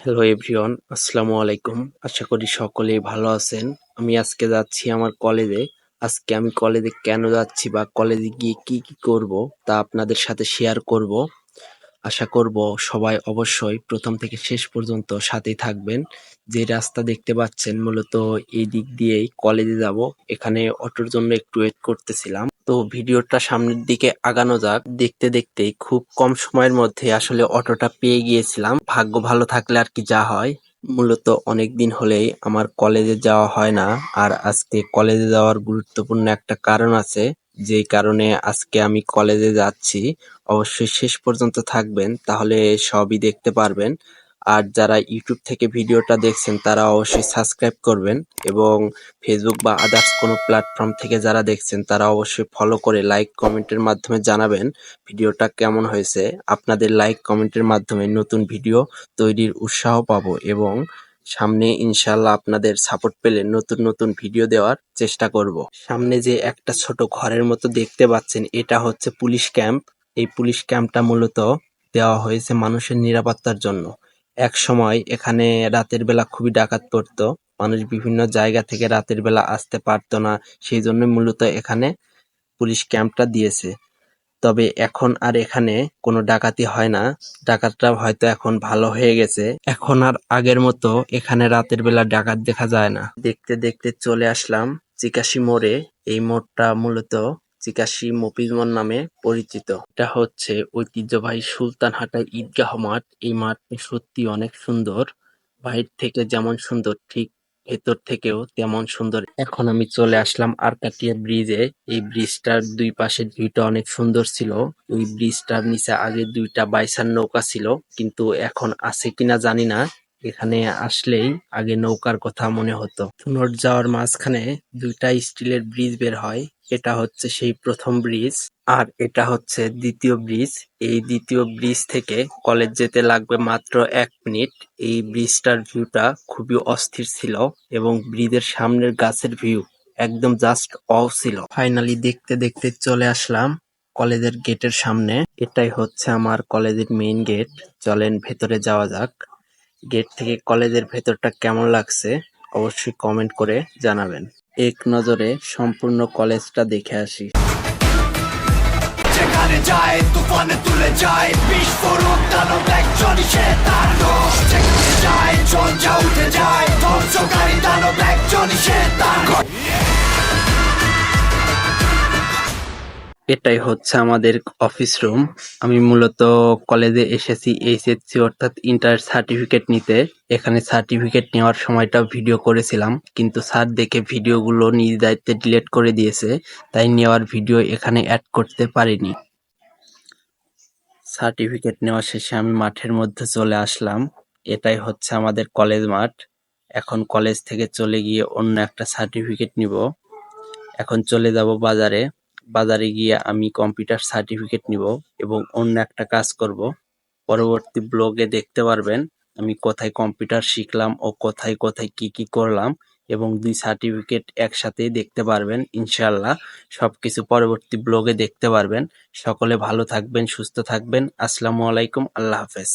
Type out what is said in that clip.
Hello everyone, আসসালামু আলাইকুম। আশা করি সকলেই ভালো আছেন। আমি আজকে যাচ্ছি আমার কলেজে। আজকে আমি কলেজে কেন যাচ্ছি বা কলেজে গিয়ে কি কি করব তা আপনাদের সাথে শেয়ার করব। আশা করব সবাই অবশ্যই প্রথম থেকে শেষ পর্যন্ত সাথেই থাকবেন। যে রাস্তা দেখতে পাচ্ছেন মূলত এই দিক দিয়েই কলেজে যাব। এখানে অটোর জন্য একটু ওয়েট করতেছিলাম। তো ভিডিওটা সামনের দিকে আগানো যাক। দেখতে দেখতে খুব কম সময়ের মধ্যে আসলে অটোটা পেয়ে গিয়েছিলাম। ভাগ্য ভালো থাকলে আর কি যা হয়। মূলত অনেক দিন হলেই আমার কলেজে যাওয়া হয় না। আর আজকে কলেজে যাওয়ার গুরুত্বপূর্ণ একটা কারণ আছে। যেই কারণে আজকে আমি কলেজে যাচ্ছি, অবশ্যই শেষ পর্যন্ত থাকবেন, তাহলে সবই দেখতে পারবেন। আর যারা ইউটিউব থেকে ভিডিওটা দেখছেন, তারা অবশ্যই সাবস্ক্রাইব করবেন এবং ফেসবুক বা আদার্স কোনো প্ল্যাটফর্ম থেকে যারা দেখছেন, তারা অবশ্যই ফলো করে লাইক কমেন্টের মাধ্যমে জানাবেন ভিডিওটা কেমন হয়েছে। আপনাদের লাইক কমেন্টের মাধ্যমে নতুন ভিডিও তৈরির উৎসাহ পাবো এবং সামনে ইনশাল্লাহ আপনাদের সাপোর্ট পেলে নতুন নতুন ভিডিও দেওয়ার চেষ্টা করব। সামনে যে একটা ছোট ঘরের মতো দেখতে পাচ্ছেন, এটা হচ্ছে পুলিশ ক্যাম্প এই পুলিশ ক্যাম্পটা মূলত দেওয়া হয়েছে মানুষের নিরাপত্তার জন্য। এক সময় এখানে রাতের বেলা খুবই ডাকাত পড়তো। মানুষ বিভিন্ন জায়গা থেকে রাতের বেলা আসতে পারতো না। সেই জন্য মূলত এখানে পুলিশ ক্যাম্পটা দিয়েছে। তবে এখন আর এখানে কোনো ডাকাতি হয় না। ডাকাতটা হয়তো এখন ভালো হয়ে গেছে। এখন আর আগের মতো এখানে রাতের বেলা ডাকাত দেখা যায় না। দেখতে দেখতে চলে আসলাম চিকাশি মোড়ে। এই মোড়টা মূলত চিকাশি মফিজ মোড় নামে পরিচিত। এটা হচ্ছে ঐতিহ্যবাহী সুলতানহাটা ঈদগাহ মাঠ। এই মাঠটি সত্যি অনেক সুন্দর। বাইরে থেকে যেমন সুন্দর, ঠিক ভেতর থেকেও তেমন সুন্দর। এখন আমি চলে আসলাম আরকাটিয়া ব্রিজে। এই ব্রিজটার দুই পাশের ভিউটা অনেক সুন্দর ছিল। ওই ব্রিজটার নিচে আগে দুইটা বাইসার নৌকা ছিল, কিন্তু এখন আছে কিনা জানি না। এখানে আসলেই আগে নৌকার কথা মনে হতো। যাওয়ার মাঝখানে দুইটা স্টিলের ব্রিজ বের হয়। এটা হচ্ছে সেই প্রথম ব্রিজ আর এটা হচ্ছে দ্বিতীয় ব্রিজ। এই দ্বিতীয় ব্রিজ থেকে কলেজ যেতে লাগবে মাত্র এক মিনিট। এই ব্রিজটার ভিউটা খুবই অস্থির ছিল এবং ব্রিজের সামনের গাছের ভিউ একদম জাস্ট অফ ছিল। ফাইনালি দেখতে দেখতে চলে আসলাম কলেজের গেটের সামনে। এটাই হচ্ছে আমার কলেজের মেইন গেট চলেন ভেতরে যাওয়া যাক। গেট থেকে কলেজের ভেতরটা কেমন লাগছে? অবশ্যই কমেন্ট করে জানাবেন। এক নজরে সম্পূর্ণ কলেজটা দেখে আসি। যেখানে যায়, তুফানে তুলে যায়, বিস্ফোরক দানব একজনই সে তার দোষ। যেখানে যায় যা উঠে যায়, ধ্বংসকারী দানব একজনই সে তার এটাই হচ্ছে আমাদের অফিস রুম আমি মূলত কলেজে এসেছি এইচএসসি অর্থাৎ ইন্টার সার্টিফিকেট নিতে। এখানে সার্টিফিকেট নেওয়ার সময়টাও ভিডিও করেছিলাম, কিন্তু স্যার দেখে ভিডিওগুলো নিজ দায়িত্বে ডিলিট করে দিয়েছে, তাই নেওয়ার ভিডিও এখানে অ্যাড করতে পারিনি। সার্টিফিকেট নেওয়া শেষে আমি মাঠের মধ্যে চলে আসলাম। এটাই হচ্ছে আমাদের কলেজ মাঠ। এখন কলেজ থেকে চলে গিয়ে অন্য একটা সার্টিফিকেট নিব। এখন চলে যাব বাজারে। বাজারে গিয়ে আমি কম্পিউটার সার্টিফিকেট নিব এবং অন্য একটা কাজ করব। পরবর্তী ব্লগে দেখতে পারবেন আমি কোথায় কম্পিউটার শিখলাম ও কোথায় কোথায় কি কি করলাম এবং দুই সার্টিফিকেট একসাথেই দেখতে পারবেন ইনশাল্লাহ সবকিছু পরবর্তী ব্লগে দেখতে পারবেন। সকলে ভালো থাকবেন, সুস্থ থাকবেন। আসসালামু আলাইকুম, আল্লাহ হাফেজ।